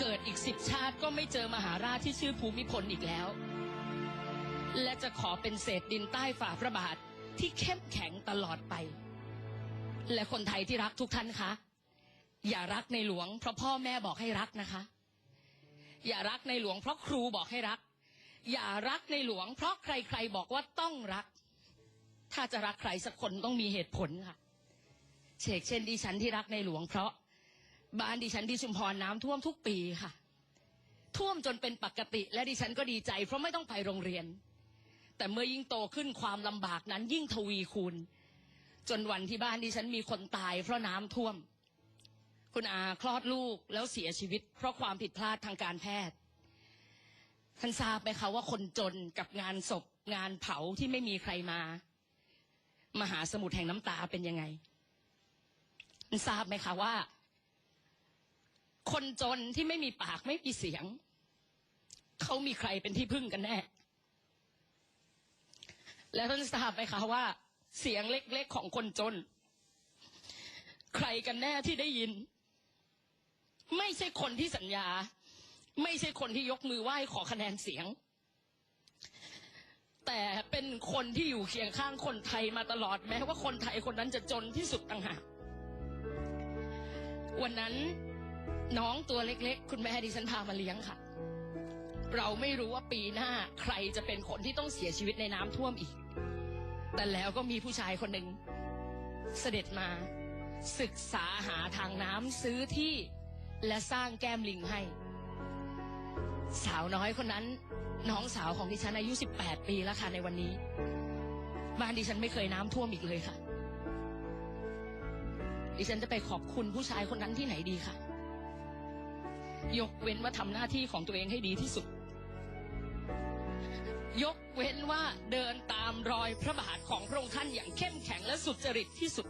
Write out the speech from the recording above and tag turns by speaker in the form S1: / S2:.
S1: เกิดอีกสิบชาติก็ไม่เจอมหาราชที่ชื่อภูมิพลอีกแล้ว และจะขอเป็นเศษดินใต้ฝ่าพระบาทที่เข้มแข็งตลอดไป และคนไทยที่รักทุกท่านคะ อย่ารักในหลวงเพราะพ่อแม่บอกให้รักนะคะ อย่ารักในหลวงเพราะครูบอกให้รัก อย่ารักในหลวงเพราะใครๆบอกว่าต้องรัก ถ้าจะรักใครสักคนต้องมีเหตุผลค่ะ เชกเช่นดิฉันที่รักในหลวงเพราะ บ้านดิฉันที่ชุมพรน้ำท่วมทุกปีค่ะ ท่วมจนเป็นปกติ และดิฉันก็ดีใจ เพราะไม่ต้องไปโรงเรียน แต่เมื่อยิ่งโตขึ้นความลำบากนั้นยิ่งทวีคูณ จนวันที่บ้านดิฉันมีคนตาย เพราะน้ำท่วม คุณอาคลอดลูกแล้วเสียชีวิต เพราะความผิดพลาดทางการแพทย์ท่านทราบไหมคะว่าคนจนกับงานศพงานเผาที่ไม่มีใครมา มหาสมุทรแห่งน้ำตาเป็นยังไงท่านทราบไหมคะว่า คนจนที่ไม่มีปากไม่มีเสียง เขามีใครเป็นที่พึ่งกันแน่ แล้วท่านทราบไหมคะว่า เสียงเล็กๆของคนจน ใครกันแน่ที่ได้ยิน ไม่ใช่คนที่สัญญา ไม่ใช่คนที่ยกมือไหว้ขอคะแนนเสียง แต่เป็นคนที่อยู่เคียงข้างคนไทยมาตลอดแม้ว่าคนไทยคนนั้นจะจนที่สุดต่างหากวันนั้น น้องตัวเล็กๆ คุณแม่ดิฉันพามาเลี้ยงค่ะ เราไม่รู้ว่าปีหน้าใครจะเป็นคนที่ต้องเสียชีวิตในน้ำท่วมอีก แต่แล้วก็มีผู้ชายคนหนึ่งเสด็จมาศึกษาหาทางน้ำซื้อที่และสร้างแก้มลิงให้ สาวน้อยคนนั้น น้องสาวของดิฉันอายุ 18 ปีแล้วค่ะในวันนี้ บ้านดิฉันไม่เคยน้ำท่วมอีกเลยค่ะ ดิฉันจะไปขอบคุณผู้ชายคนนั้นที่ไหนดีค่ะ ยกเว้นว่าทำหน้าที่ของตัวเองให้ดีที่สุด ยกเว้นว่าเดินตามรอยพระบาทของพระองค์ท่านอย่างเข้มแข็งและสุจริตที่สุด